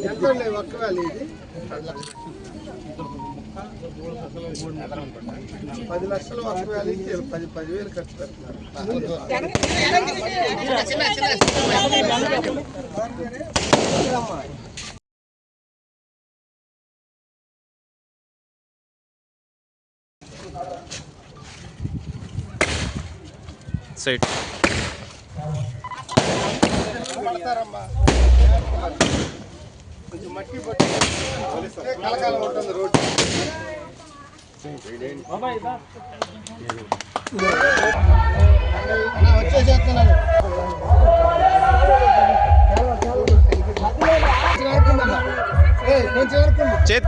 ఎంత ఉండే ఒక్క వేళ ఇది పది లక్షలు ఒక్క వేళ ఇచ్చి పది పదివేలు ఖర్చు పెడుతున్నారు సైట్ పడతారమ్మా. కొంచెం మట్టి పట్టి కలకాలం ఉంటుంది రోడ్డు. వచ్చేసేస్తున్నాను కొంచెం వరకు చేత్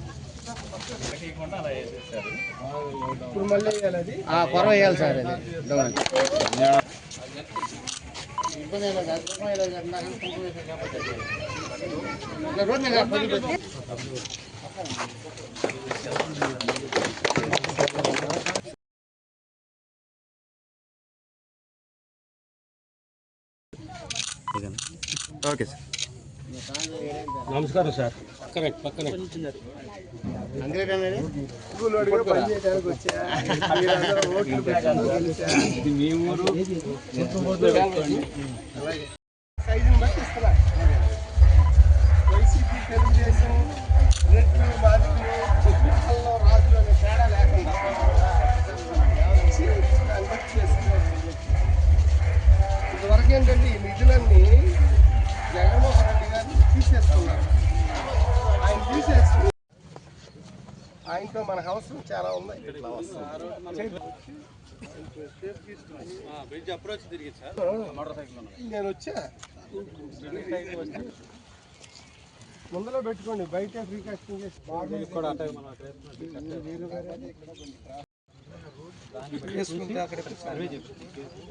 మళ్ళీ వేయాలి అది? పొరవ వేయాలి సార్ అది ఓకే సార్. నమస్కారం సార్. కరెక్ట్ పక్కనే. మీ ఊరు. వైసీపీ తెలుగుదేశం ఆయనతో మనకు అవసరం చాలా ఉంది నేను వచ్చా? ముందులో పెట్టుకోండి బయట ఫ్రీ కాస్టింగ్ చేసి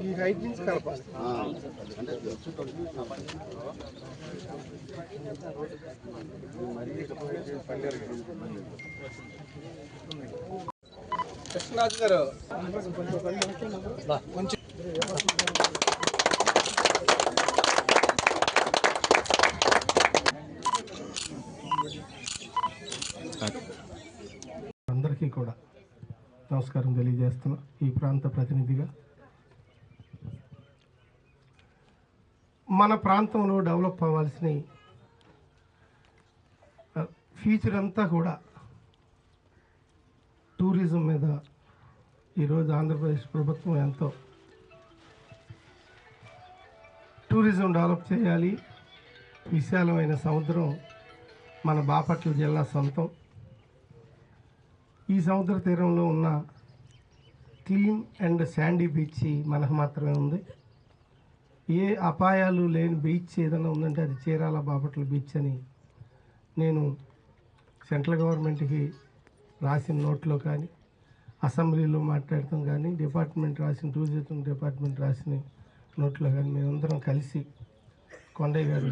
ఈ రైట్ నుంచి కలపాలి. రాజు గారు. అందరికీ కూడా నమస్కారం తెలియజేస్తున్నా ఈ ప్రాంత ప్రతినిధిగా. మన ప్రాంతంలో డెవలప్ అవ్వాల్సిన ఫ్యూచర్ అంతా కూడా టూరిజం మీద ఈరోజు ఆంధ్రప్రదేశ్ ప్రభుత్వం ఎంతో టూరిజం డెవలప్ చేయాలి. విశాలమైన సముద్రం మన బాపట్ల జిల్లా సొంతం. ఈ సముద్ర తీరంలో ఉన్న క్లీన్ అండ్ శాండీ బీచ్ మనకు మాత్రమే ఉంది. ఏ అపాయాలు లేని బీచ్ ఏదైనా ఉందంటే అది చీరాల బాపట్ల బీచ్ అని నేను సెంట్రల్ గవర్నమెంట్కి రాసిన నోట్లో కానీ అసెంబ్లీలో మాట్లాడతాం కానీ డిపార్ట్మెంట్ రాసిన టూరిజం డిపార్ట్మెంట్ రాసిన నోట్లో కానీ మేమందరం కలిసి కొండయ్య గారి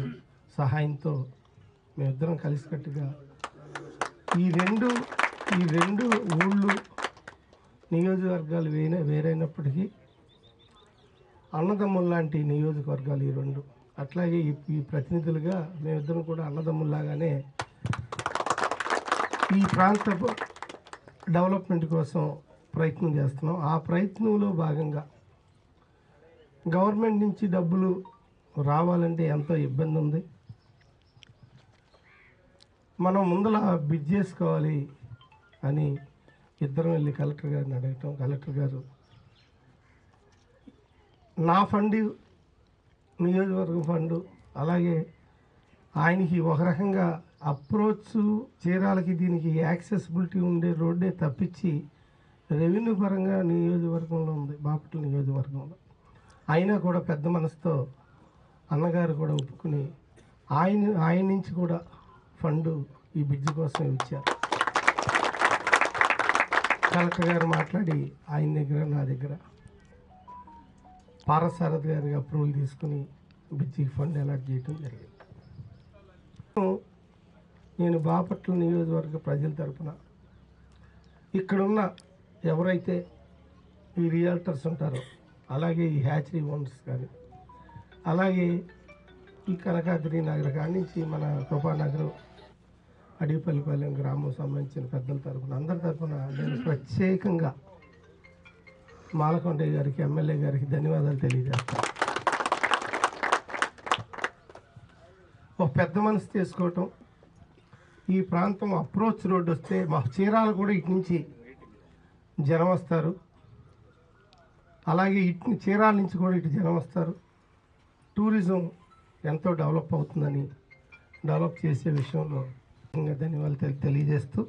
సహాయంతో మేమిద్దరం కలిసికట్టుగా ఈ రెండు ఈ రెండు ఊళ్ళు నియోజకవర్గాలు వేరే వేరైనప్పటికీ అన్నదమ్ములు లాంటి నియోజకవర్గాలు ఈ రెండు. అట్లాగే ఈ ఈ ప్రతినిధులుగా మేమిద్దరం కూడా అన్నదమ్ముల్లాగానే ఈ ప్రాంత డెవలప్మెంట్ కోసం ప్రయత్నం చేస్తున్నాం. ఆ ప్రయత్నంలో భాగంగా గవర్నమెంట్ నుంచి డబ్బులు రావాలంటే ఎంతో ఇబ్బంది ఉంది. మనం ముందల బిడ్ చేసుకోవాలి అని ఇద్దరం వెళ్ళి కలెక్టర్ గారిని అడగటం కలెక్టర్ గారు నా ఫండ్ నియోజకవర్గం ఫండ్ అలాగే ఆయనకి ఒక రకంగా అప్రోచ్ చీరాలకి దీనికి యాక్సెసిబిలిటీ ఉండే రోడ్డే తప్పించి రెవెన్యూ పరంగా నియోజకవర్గంలో ఉంది బాపట్ల నియోజకవర్గంలో. అయినా కూడా పెద్ద మనసుతో అన్నగారు కూడా ఒప్పుకుని ఆయన ఆయన నుంచి కూడా ఫండ్ ఈ బ్రిడ్జ్ కోసం ఇచ్చారు. కలెక్టర్ గారు మాట్లాడి ఆయన దగ్గర నా దగ్గర పారసారథి గారికి అప్రూవల్ తీసుకుని బ్రిడ్జికి ఫండ్ అలాట్ చేయడం జరిగింది. నేను బాపట్ల నియోజకవర్గ ప్రజల తరపున ఇక్కడున్న ఎవరైతే ఈ రియల్టర్స్ ఉంటారో అలాగే ఈ హ్యాచరీ ఓనర్స్ కానీ అలాగే ఈ కనకాద్రి నగర్ కానించి నుంచి మన కృపానగరం అడిపల్లిపాలెం గ్రామం సంబంధించిన పెద్దల తరపున అందరి తరపున నేను ప్రత్యేకంగా మాలకొండయ్య గారికి ఎమ్మెల్యే గారికి ధన్యవాదాలు తెలియజేస్తాను. ఒక పెద్ద మనసు చేసుకోవటం ఈ ప్రాంతం అప్రోచ్ రోడ్ వస్తే మా చీరాలు కూడా ఇటు నుంచి జనం వస్తారు. అలాగే ఇటు చీరాల నుంచి కూడా ఇటు జనం వస్తారు. టూరిజం ఎంతో డెవలప్ అవుతుందని డెవలప్ చేసే విషయంలో ఇంకా ధన్యవాదాలు తెలి- తెలియజేస్తూ